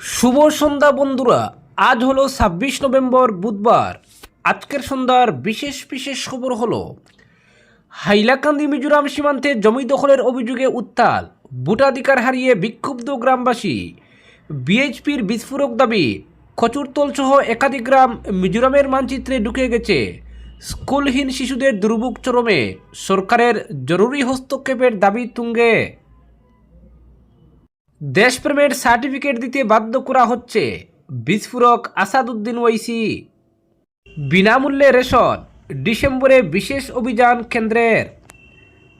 শুভ সন্ধ্যা বন্ধুরা, আজ হলো ছাব্বিশ নভেম্বর বুধবার। আজকের সন্ধ্যার বিশেষ বিশেষ খবর হলো, হাইলাকান্দি মিজোরাম সীমান্তে জমি দখলের অভিযোগে উত্তাল, ভোটাধিকার হারিয়ে বিক্ষুব্ধ গ্রামবাসী। বিএইচপির বিস্ফোরক দাবি খচুরতল সহ একাধিক গ্রাম মিজোরামের মানচিত্রে ঢুকে গেছে। স্কুলহীন শিশুদের দুর্ভোগ চরমে, সরকারের জরুরি হস্তক্ষেপের দাবি তুঙ্গে। দেশপ্রেমের সার্টিফিকেট দিতে বাধ্য করা হচ্ছে বিস্ফোরক আসাদুদ্দিন ওয়াইসি। বিনামূল্যে রেশন, ডিসেম্বরে বিশেষ অভিযান কেন্দ্রের।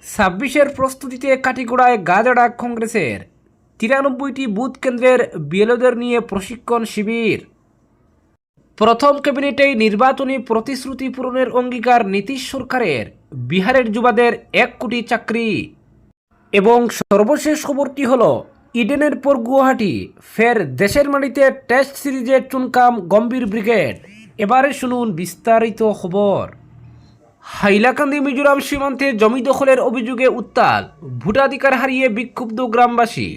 ছাব্বিশের প্রস্তুতিতে কাটিগোড়ায় গাজড়া কংগ্রেসের। তিরানব্বইটি বুথ কেন্দ্রের বিএলওদের নিয়ে প্রশিক্ষণ শিবির। প্রথম ক্যাবিনেটেই নির্বাচনী প্রতিশ্রুতি পূরণের অঙ্গীকার নীতিশ সরকারের, বিহারের যুবাদের এক কোটি চাকরি। এবং সর্বশেষ খবরটি হলো ইডেনের পর গুয়াহাটি, ফের দেশের মাটিতে টেস্ট সিরিজের চুনকাম গম্ভীর ব্রিগেড। এবারে শুনুন বিস্তারিত খবর। হাইলাকান্দি, মিজোরাম সীমান্তে জমি দখলের অভিযোগে উত্তাল, ভোটাধিকার হারিয়ে বিক্ষুব্ধ গ্রামবাসী।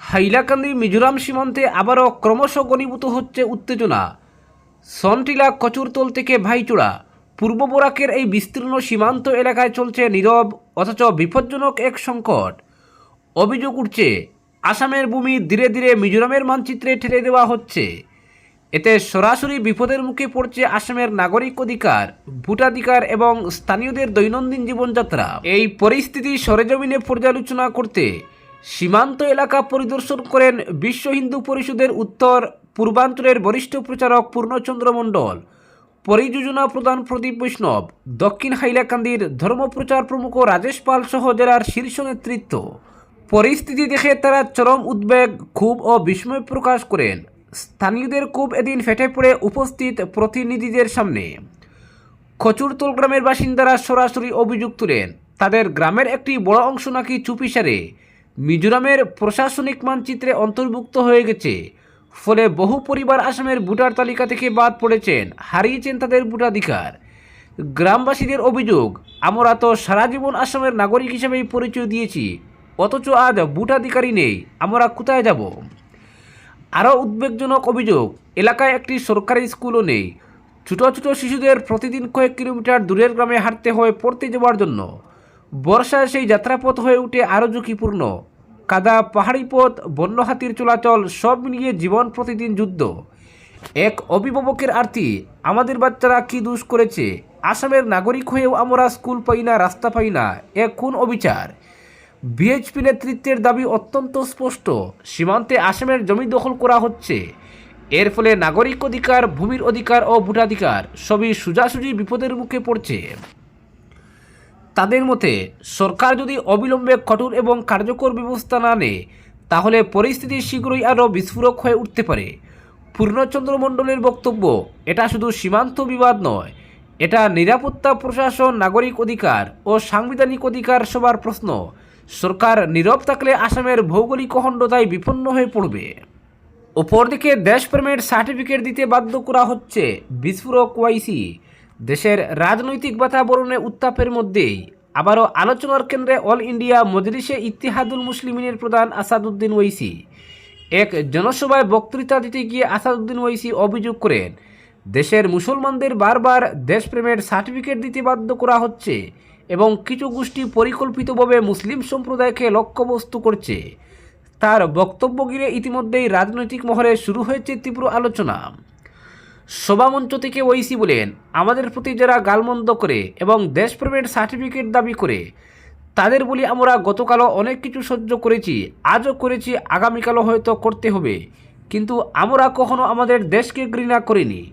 হাইলাকান্দি, মিজোরাম সীমান্তে আবারও ক্রমশ ঘনীভূত হচ্ছে উত্তেজনা। সনটিলা কচুরতল থেকে ভাইচুড়া, পূর্ব বরাকের এই বিস্তীর্ণ সীমান্ত এলাকায় চলছে নীরব, অথচ বিপজ্জনক এক সংকট। অভিযোগ উঠছে, আসামের ভূমি ধীরে ধীরে মিজোরামের মানচিত্রে ঠেলে দেওয়া হচ্ছে। এতে সরাসরি বিপদের মুখে পড়ছে আসামের নাগরিক অধিকার, ভোটাধিকার এবং স্থানীয়দের দৈনন্দিন জীবনযাত্রা। এই পরিস্থিতি সরেজমিনে পর্যালোচনা করতে সীমান্ত এলাকা পরিদর্শন করেন বিশ্ব হিন্দু পরিষদের উত্তর, পূর্বাঞ্চলের বরিষ্ঠ প্রচারক পূর্ণচন্দ্র মণ্ডল, পরিযোজনা প্রধান প্রদীপ বৈষ্ণব, দক্ষিণ হাইলাকান্দির ধর্মপ্রচার প্রমুখ রাজেশ পাল সহ জেলার শীর্ষ নেতৃত্ব। পরিস্থিতি দেখে তারা চরম উদ্বেগ, ক্ষোভ ও বিস্ময় প্রকাশ করেন। স্থানীয়দের ক্ষোভ এদিন ফেটে পড়ে উপস্থিত প্রতিনিধিদের সামনে। খচুরতল গ্রামের বাসিন্দারা সরাসরি অভিযোগ তুলেন, তাদের গ্রামের একটি বড় অংশ নাকি চুপিসারে। মিজোরামের প্রশাসনিক মানচিত্রে অন্তর্ভুক্ত হয়ে গেছে। ফলে বহু পরিবার আসামের ভোটার তালিকা থেকে বাদ পড়েছেন, হারিয়েছেন তাদের ভোটাধিকার। গ্রামবাসীদের অভিযোগ, আমরা তো সারা জীবন আসামের নাগরিক হিসেবেই পরিচয় দিয়েছি। অথচ আজ ভোটাধিকারী নেই, আমরা কোথায় যাব? আরও উদ্বেগজনক অভিযোগ, এলাকায় একটি সরকারি স্কুলও নেই। ছোট ছোট শিশুদের প্রতিদিন কয়েক কিলোমিটার দূরের গ্রামে হাঁটতে হয় পড়তে যাওয়ার জন্য। বর্ষায় সেই যাত্রাপথ হয়ে উঠে আরও ঝুঁকিপূর্ণ। কাদা, পাহাড়ি পথ বন্য হাতির চলাচল, সব মিলিয়ে জীবন প্রতিদিন যুদ্ধ। এক অভিভাবকের আর্তি, আমাদের বাচ্চারা কি দোষ করেছে? আসামের নাগরিক হয়েও আমরা স্কুল পাই না, রাস্তা পাই না, এ কোন অবিচার? বিএইচপি নেতৃত্বের দাবি অত্যন্ত স্পষ্ট। সীমান্তে আসামের জমি দখল করা হচ্ছে। এর ফলে নাগরিক অধিকার, ভূমির অধিকার ও ভোটাধিকার সবই সোজাসুজি বিপদের মুখে পড়ছে। তাদের মতে, সরকার যদি অবিলম্বে কঠোর এবং কার্যকর ব্যবস্থা না নেয়, তাহলে পরিস্থিতি শীঘ্রই আরও বিস্ফোরক হয়ে উঠতে পারে। পূর্ণচন্দ্র মণ্ডলের বক্তব্য, এটা শুধু সীমান্ত বিবাদ নয়, এটা নিরাপত্তা প্রশাসন, নাগরিক অধিকার ও সাংবিধানিক অধিকার সবার প্রশ্ন। সরকার নীরব থাকলে আসামের ভৌগোলিক অখণ্ডতায় বিপন্ন হয়ে পড়বে। অপরদিকে দেশপ্রেমের সার্টিফিকেট দিতে বাধ্য করা হচ্ছে বিস্ফোরক ওয়াইসি। দেশের রাজনৈতিক বাতাবরণে উত্তাপের মধ্যেই আবারও আলোচনার কেন্দ্রে অল ইন্ডিয়া মজলিসে ইতিহাদুল মুসলিমিনের প্রধান আসাদুদ্দিন ওয়াইসি। এক জনসভায় বক্তৃতা দিতে গিয়ে আসাদুদ্দিন ওয়াইসি অভিযোগ করেন, দেশের মুসলমানদের বারবার দেশপ্রেমের সার্টিফিকেট দিতে বাধ্য করা হচ্ছে। এবং কিছু গোষ্ঠী পরিকল্পিতভাবে মুসলিম সম্প্রদায়কে লক্ষ্যবস্তু করছে। তার বক্তব্য ঘিরে ইতিমধ্যেই রাজনৈতিক মহলে শুরু হয়েছে তীব্র আলোচনা। সভামঞ্চ থেকে ওইসি বলেন, আমাদের প্রতি যারা গালমন্দ করে এবং দেশপ্রেমের সার্টিফিকেট দাবি করে, তাদের বলি আমরা গতকালও অনেক কিছু সহ্য করেছি, আজও করেছি, আগামীকালও হয়তো করতে হবে। কিন্তু আমরা কখনো আমাদের দেশকে ঘৃণা করিনি।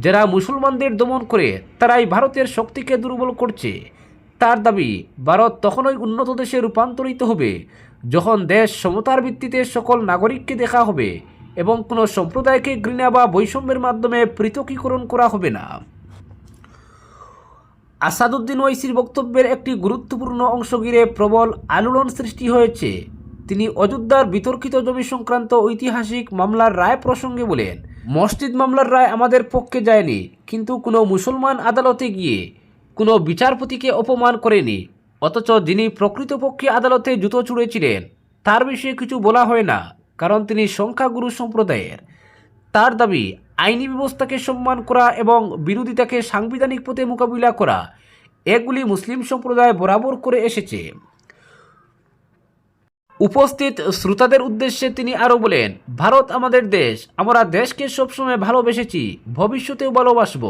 যারা মুসলমানদের দমন করে, তারাই ভারতের শক্তিকে দুর্বল করছে। তার দাবি, ভারত তখনই উন্নত দেশে রূপান্তরিত হবে যখন দেশ সমতার ভিত্তিতে সকল নাগরিককে দেখা হবে এবং কোনো সম্প্রদায়কে ঘৃণা বা বৈষম্যের মাধ্যমে পৃথকীকরণ করা হবে না। আসাদুদ্দিন ওয়াইসির বক্তব্যের একটি গুরুত্বপূর্ণ অংশ ঘিরে প্রবল আলোড়ন সৃষ্টি হয়েছে। তিনি অযোধ্যার বিতর্কিত জমি সংক্রান্ত ঐতিহাসিক মামলার রায় প্রসঙ্গে বলেন, মসজিদ মামলার রায় আমাদের পক্ষে যায়নি, কিন্তু কোনো মুসলমান আদালতে গিয়ে কোনো বিচারপতিকে অপমান করেনি, অথচ যিনি প্রকৃতপক্ষে আদালতে জুতো চুড়েছিলেন, তার বিষয়ে কিছু বলা হয় না, কারণ তিনি সংখ্যাগুরু সম্প্রদায়ের। তার দাবি, আইনি ব্যবস্থাকে সম্মান করা এবং বিরোধিতাকে সাংবিধানিক পথে মোকাবিলা করা, এগুলি মুসলিম সম্প্রদায় বরাবর করে এসেছে। উপস্থিত শ্রোতাদের উদ্দেশ্যে তিনি আরও বলেন, ভারত আমাদের দেশ, আমরা দেশকে সবসময় ভালোবেসেছি, ভবিষ্যতেও ভালোবাসব।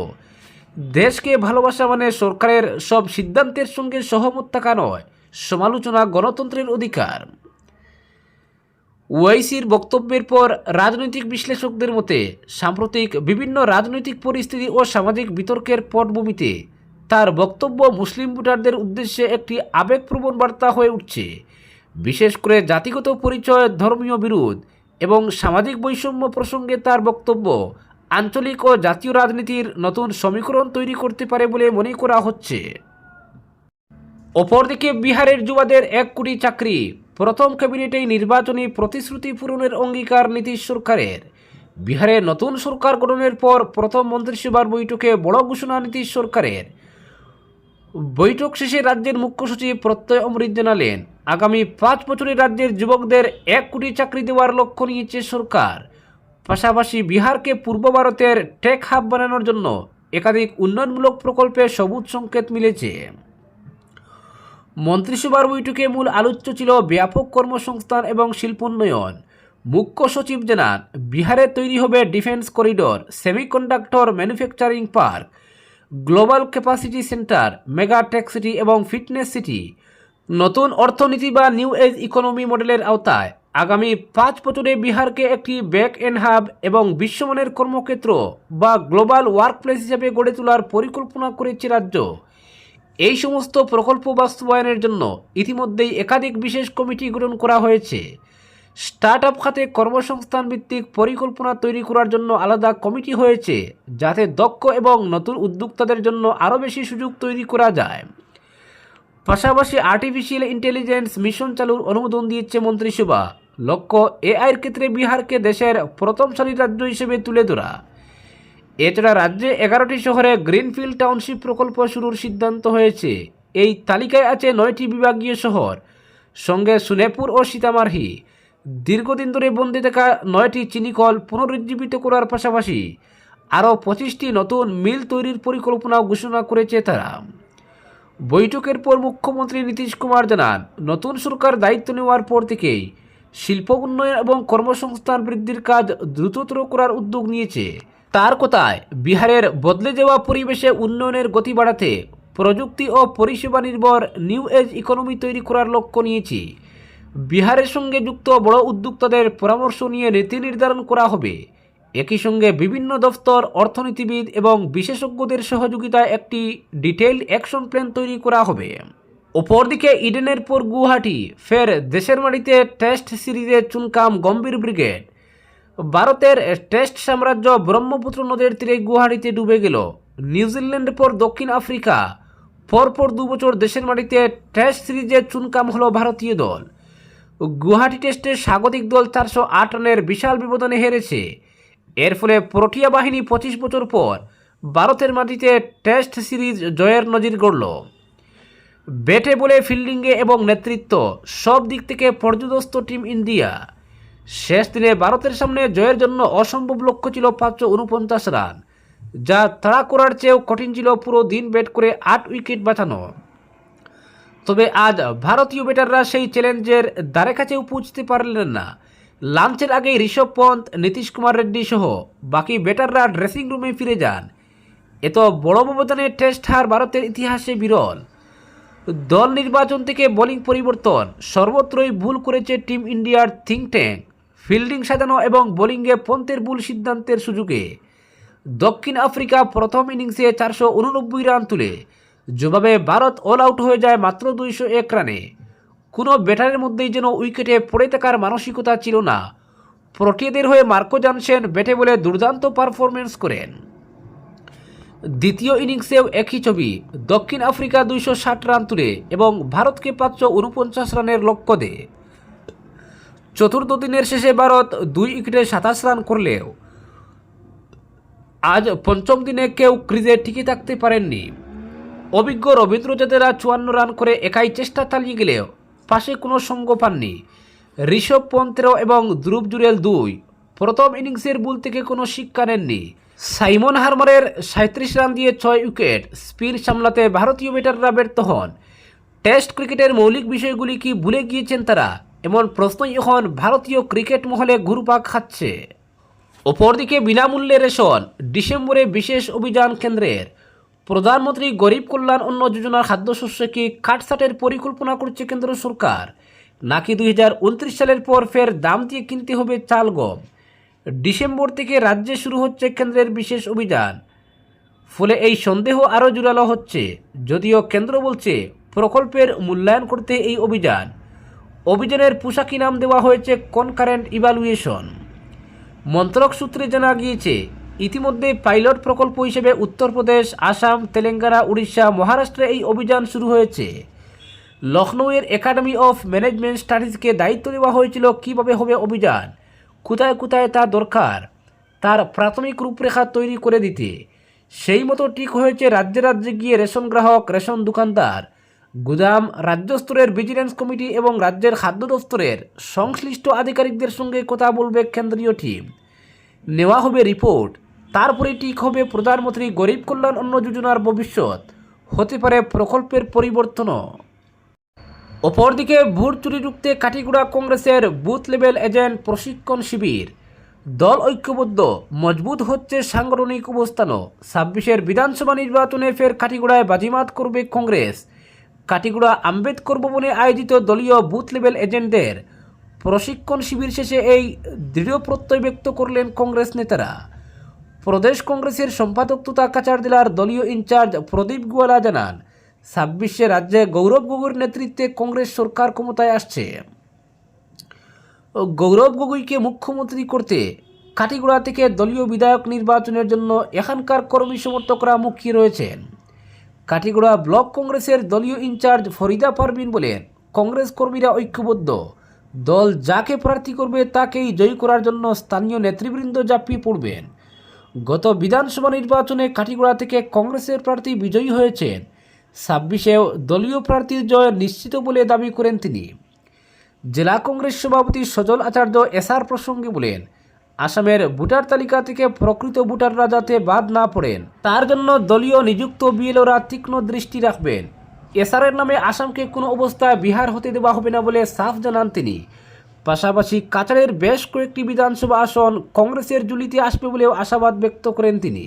দেশকে ভালোবাসা মানে সরকারের সব সিদ্ধান্তের সঙ্গে সহমত থাকা নয়, সমালোচনা গণতন্ত্রের অধিকার। ওয়াইসির বক্তব্যের পর রাজনৈতিক বিশ্লেষকদের মতে, সাম্প্রতিক বিভিন্ন রাজনৈতিক পরিস্থিতি ও সামাজিক বিতর্কের পটভূমিতে তার বক্তব্য মুসলিম ভোটারদের উদ্দেশ্যে একটি আবেগপ্রবণ বার্তা হয়ে উঠছে। বিশেষ করে জাতিগত পরিচয়, ধর্মীয় বিরোধ এবং সামাজিক বৈষম্য প্রসঙ্গে তার বক্তব্য আঞ্চলিক ও জাতীয় রাজনীতির নতুন সমীকরণ তৈরি করতে পারে বলে মনে করা হচ্ছে। অপরদিকে বিহারের যুবাদের এক কোটি চাকরি, প্রথম ক্যাবিনেটেই নির্বাচনী প্রতিশ্রুতি পূরণের অঙ্গীকার নীতিশ সরকারের। বিহারে নতুন সরকার গঠনের পর প্রথম মন্ত্রিসভার বৈঠকে বড় ঘোষণা নীতিশ সরকারের। বৈঠক শেষে রাজ্যের মুখ্য সচিব প্রত্যয় অমৃত জানালেন, আগামী পাঁচ বছরে রাজ্যের যুবকদের এক কোটি চাকরি দেওয়ার লক্ষ্য নিয়েছে সরকার। পাশাপাশি বিহারকে পূর্ব ভারতের টেক হাব বানানোর জন্য একাধিক উন্নয়নমূলক প্রকল্পে সবুজ সংকেত মিলেছে। মন্ত্রিসভার বৈঠকে মূল আলোচ্য ছিল ব্যাপক কর্মসংস্থান এবং শিল্পোন্নয়ন। মুখ্য সচিব জানান, বিহারে তৈরি হবে defence corridor, semiconductor manufacturing park, global capacity centre, mega tech city এবং ফিটনেস সিটি। নতুন অর্থনীতি বা নিউ এজ ইকোনমি মডেলের আওতায় আগামী পাঁচ বছরে বিহারকে একটি ব্যাক এন্ড হাব এবং বিশ্বমানের কর্মক্ষেত্র বা গ্লোবাল ওয়ার্কপ্লেস হিসেবে গড়ে তোলার পরিকল্পনা করেছে রাজ্য। এই সমস্ত প্রকল্প বাস্তবায়নের জন্য ইতিমধ্যেই একাধিক বিশেষ কমিটি গঠন করা হয়েছে। স্টার্ট আপ খাতে কর্মসংস্থান ভিত্তিক পরিকল্পনা তৈরি করার জন্য আলাদা কমিটি হয়েছে, যাতে দক্ষ এবং নতুন উদ্যোক্তাদের জন্য আরও বেশি সুযোগ তৈরি করা যায়। পাশাপাশি আর্টিফিশিয়াল ইন্টেলিজেন্স মিশন চালুর অনুমোদন দিয়েছে মন্ত্রিসভা লক্ষ্য এআইয়ের ক্ষেত্রে বিহারকে দেশের প্রথম সারির রাজ্য হিসেবে তুলে ধরা। এছাড়া রাজ্যে এগারোটি শহরে গ্রিনফিল্ড টাউনশিপ প্রকল্প শুরুর সিদ্ধান্ত হয়েছে। এই তালিকায় আছে নয়টি বিভাগীয় শহর, সঙ্গে সুনেপুর ও সীতামারহি। দীর্ঘদিন ধরে বন্দি থাকা নয়টি চিনিকল পুনরুজ্জীবিত করার পাশাপাশি আরও পঁচিশটি নতুন মিল তৈরির পরিকল্পনা ঘোষণা করেছে তারা। বৈঠকের পর মুখ্যমন্ত্রী নীতিশ কুমার জানান, নতুন সরকার দায়িত্ব নেওয়ার পর থেকেই শিল্প উন্নয়ন এবং কর্মসংস্থান বৃদ্ধির কাজ দ্রুততর করার উদ্যোগ নিয়েছে। তার কথায়? বিহারের বদলে যাওয়া পরিবেশে উন্নয়নের গতি বাড়াতে প্রযুক্তি ও পরিষেবা নির্ভর নিউ এজ ইকোনমি তৈরি করার লক্ষ্য নিয়েছি। বিহারের সঙ্গে যুক্ত বড় উদ্যোক্তাদের পরামর্শ নিয়ে নীতি নির্ধারণ করা হবে। একই সঙ্গে বিভিন্ন দফতর, অর্থনীতিবিদ এবং বিশেষজ্ঞদের সহযোগিতায় একটি ডিটেইল অ্যাকশন প্ল্যান তৈরি করা হবে। অপরদিকে ইডেনের পর গুয়াহাটি, ফের দেশের মাটিতে টেস্ট সিরিজে চুনকাম গম্ভীর ব্রিগেড। ভারতের টেস্ট সাম্রাজ্য ব্রহ্মপুত্র নদের তীরে গুয়াহাটিতে ডুবে গেল। নিউজিল্যান্ডের পর দক্ষিণ আফ্রিকা, পরপর দু বছর দেশের মাটিতে টেস্ট সিরিজে চুনকাম হলো ভারতীয় দল। গুয়াহাটি টেস্টে স্বাগতিক দল চারশো আট রানের বিশাল ব্যবধানে হেরেছে। এর ফলে প্রোটিয়া বাহিনী পঁচিশ বছর পর ভারতের মাটিতে টেস্ট সিরিজ জয়ের নজির গড়ল। ব্যাটে বলে ফিল্ডিংয়ে এবং নেতৃত্ব, সব দিক থেকে পর্যদস্ত টিম ইন্ডিয়া। শেষ দিনে ভারতের সামনে জয়ের জন্য অসম্ভব লক্ষ্য ছিল পাঁচশো উনপঞ্চাশ রান, যা তাড়া করার চেয়েও কঠিন ছিল পুরো দিন ব্যাট করে আট উইকেট বাঁচানো। তবে আজ ভারতীয় ব্যাটাররা সেই চ্যালেঞ্জের দ্বারে কাছেও পৌঁছতে পারলেন না। লাঞ্চের আগেই ঋষভ পন্থ, নীতিশ কুমার রেড্ডি সহ বাকি ব্যাটাররা ড্রেসিং রুমে ফিরে যান। এত বড় ব্যবধানে টেস্ট হার ভারতের ইতিহাসে বিরল। দল নির্বাচন থেকে বোলিং পরিবর্তন। সর্বত্রই ভুল করেছে টিম ইন্ডিয়ার থিঙ্ক ট্যাঙ্ক, ফিল্ডিং সাজানো এবং বোলিংয়ে পন্থের ভুল সিদ্ধান্তের সুযোগে। দক্ষিণ আফ্রিকা প্রথম ইনিংসে চারশো উননব্বই রান তুলে। জবাবে ভারত অল আউট হয়ে যায় মাত্র দুইশো এক রানে। কোনো ব্যাটারের মধ্যেই যেন উইকেটে পড়ে থাকার মানসিকতা ছিল না। প্রোটিয়াদের হয়ে মার্কো জানসেন ব্যাটে বলে দুর্দান্ত পারফরমেন্স করেন। দ্বিতীয় ইনিংসেও একই ছবি, দক্ষিণ আফ্রিকা দুইশো ষাট রান তুলে এবং ভারতকে পাঁচশো উনপঞ্চাশ রানের লক্ষ্য দেয় চতুর্থ দিনের শেষে ভারত দুই উইকেটে সাতাশ রান করলেও, আজ পঞ্চম দিনে কেউ ক্রিজে টিকে থাকতে পারেননি। অভিজ্ঞ রবীন্দ্র জাদেজা চুয়ান্ন রান করে একাই চেষ্টা চালিয়ে গেলেও পাশে কোনো সঙ্গ পাননি। ঋষভ পন্থেরো এবং ধ্রুব জুরেল দুই প্রথম ইনিংসের বুল থেকে কোনো শিক্ষা নেননি। সাইমন হারমারের সাঁত্রিশ রান দিয়ে ছয় উইকেট, স্পিন সামলাতে ভারতীয় ব্যাটাররা ব্যর্থ হন। টেস্ট ক্রিকেটের মৌলিক বিষয়গুলি কি ভুলে গিয়েছেন তারা? এমন প্রশ্নই এখন ভারতীয় ক্রিকেট মহলে ঘুরপাক খাচ্ছে। অপরদিকে বিনামূল্যে রেশন, ডিসেম্বরে বিশেষ অভিযান কেন্দ্রের। প্রধানমন্ত্রী গরিব কল্যাণ অন্ন যোজনার খাদ্যশস্যে কি কাটছাটের পরিকল্পনা করছে কেন্দ্র সরকার? নাকি দুই হাজার উনত্রিশ সালের পর ফের দাম দিয়ে কিনতে হবে চাল গম? ডিসেম্বর থেকে রাজ্যে শুরু হচ্ছে কেন্দ্রের বিশেষ অভিযান। ফলে এই সন্দেহ আরও জোরালো হচ্ছে, যদিও কেন্দ্র বলছে প্রকল্পের মূল্যায়ন করতে এই অভিযান। অভিযানের পোশাকি নাম দেওয়া হয়েছে কনকারেন্ট ইভ্যালুয়েশন মন্ত্রক সূত্রে জানা গিয়েছে, ইতিমধ্যে পাইলট প্রকল্প হিসেবে উত্তরপ্রদেশ আসাম, তেলেঙ্গানা, উড়িষ্যা, মহারাষ্ট্রে এই অভিযান শুরু হয়েছে। লখনৌয়ের একাডেমি অফ ম্যানেজমেন্ট স্টাডিজকে দায়িত্ব দেওয়া হয়েছিল কীভাবে হবে অভিযান কোথায় কোথায় তা দরকার, তার প্রাথমিক রূপরেখা তৈরি করে দিতে। সেই মতো ঠিক হয়েছে রাজ্যে রাজ্যে গিয়ে রেশন গ্রাহক, রেশন দোকানদার, গুদাম, রাজ্য স্তরের ভিজিলেন্স কমিটি এবং রাজ্যের খাদ্য দফতরের সংশ্লিষ্ট আধিকারিকদের সঙ্গে কথা বলবে কেন্দ্রীয় টিম নেওয়া হবে রিপোর্ট তারপরে ঠিক হবে প্রধানমন্ত্রী গরিব কল্যাণ অন্ন যোজনার ভবিষ্যৎ। হতে পারে প্রকল্পের পরিবর্তনও। অপরদিকে ভোট চুরি রুখতে কাটিগুড়া কংগ্রেসের বুথ লেভেল এজেন্ট প্রশিক্ষণ শিবির। দল ঐক্যবদ্ধ, মজবুত হচ্ছে সাংগঠনিক অবস্থানও। ছাব্বিশের বিধানসভা নির্বাচনে ফের কাটিগুড়ায় বাজিমাত করবে কংগ্রেস। কাটিগুড়া আম্বেদকর ভবনে আয়োজিত দলীয় বুথ লেভেল এজেন্টদের প্রশিক্ষণ শিবির শেষে এই দৃঢ় প্রত্যয় ব্যক্ত করলেন কংগ্রেস নেতারা। প্রদেশ কংগ্রেসের সম্পাদক তথা কাচার জেলার দলীয় ইনচার্জ প্রদীপ গোয়ালা জানান ছাব্বিশে রাজ্যে গৌরব গগৈর নেতৃত্বে কংগ্রেস সরকার ক্ষমতায় আসছে। গৌরব গগৈকে মুখ্যমন্ত্রী করতে কাটিগুড়া থেকে দলীয় বিধায়ক নির্বাচনের জন্য এখানকার কর্মী সমর্থকরা মুখিয়ে রয়েছেন। কাটিগুড়া ব্লক কংগ্রেসের দলীয় ইনচার্জ ফরিদা পারভিন বলেন কংগ্রেস কর্মীরা ঐক্যবদ্ধ। দল যাকে প্রার্থী করবে তাকেই জয়ী করার জন্য স্থানীয় নেতৃবৃন্দ ঝাঁপিয়ে পড়বেন। গত বিধানসভা নির্বাচনে কাটিগুড়া থেকে কংগ্রেসের প্রার্থী বিজয়ী হয়েছেন। ছাব্বিশেও দলীয় প্রার্থীর জয় নিশ্চিত বলে দাবি করেন তিনি। জেলা কংগ্রেস সভাপতি সজল আচার্য এসআর প্রসঙ্গে বলেন, আসামের ভোটার তালিকা থেকে প্রকৃত ভোটাররা যাতে বাদ না পড়েন, তার জন্য দলীয় নিযুক্ত বিএলওরা তীক্ষ্ণ দৃষ্টি রাখবেন। এসআরের নামে আসামকে কোনো অবস্থায় বিহার হতে দেওয়া হবে না বলে সাফ জানান তিনি। পাশাপাশি কাছাড়ের বেশ কয়েকটি বিধানসভা আসন কংগ্রেসের জুলিতে আসবে বলেও আশাবাদ ব্যক্ত করেন তিনি।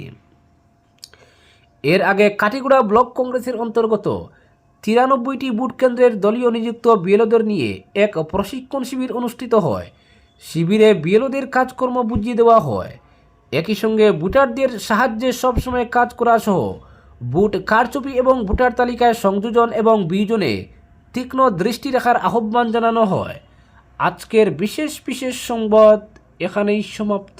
এর আগে কাটিগুড়া ব্লক কংগ্রেসের অন্তর্গত তিরানব্বইটি বুট কেন্দ্রের দলীয় নিযুক্ত বিএলওদের নিয়ে এক প্রশিক্ষণ শিবির অনুষ্ঠিত হয়। শিবিরে বিএলওদের কাজকর্ম বুঝিয়ে দেওয়া হয়। একই সঙ্গে ভোটারদের সাহায্যে সবসময় কাজ করা সহ বুট কারচুপি এবং ভোটার তালিকায় সংযোজন এবং বিয়োজনে তীক্ষ্ণ দৃষ্টি রাখার আহ্বান জানানো হয়। আজকের বিশেষ বিশেষ সংবাদ এখানেই সমাপ্ত।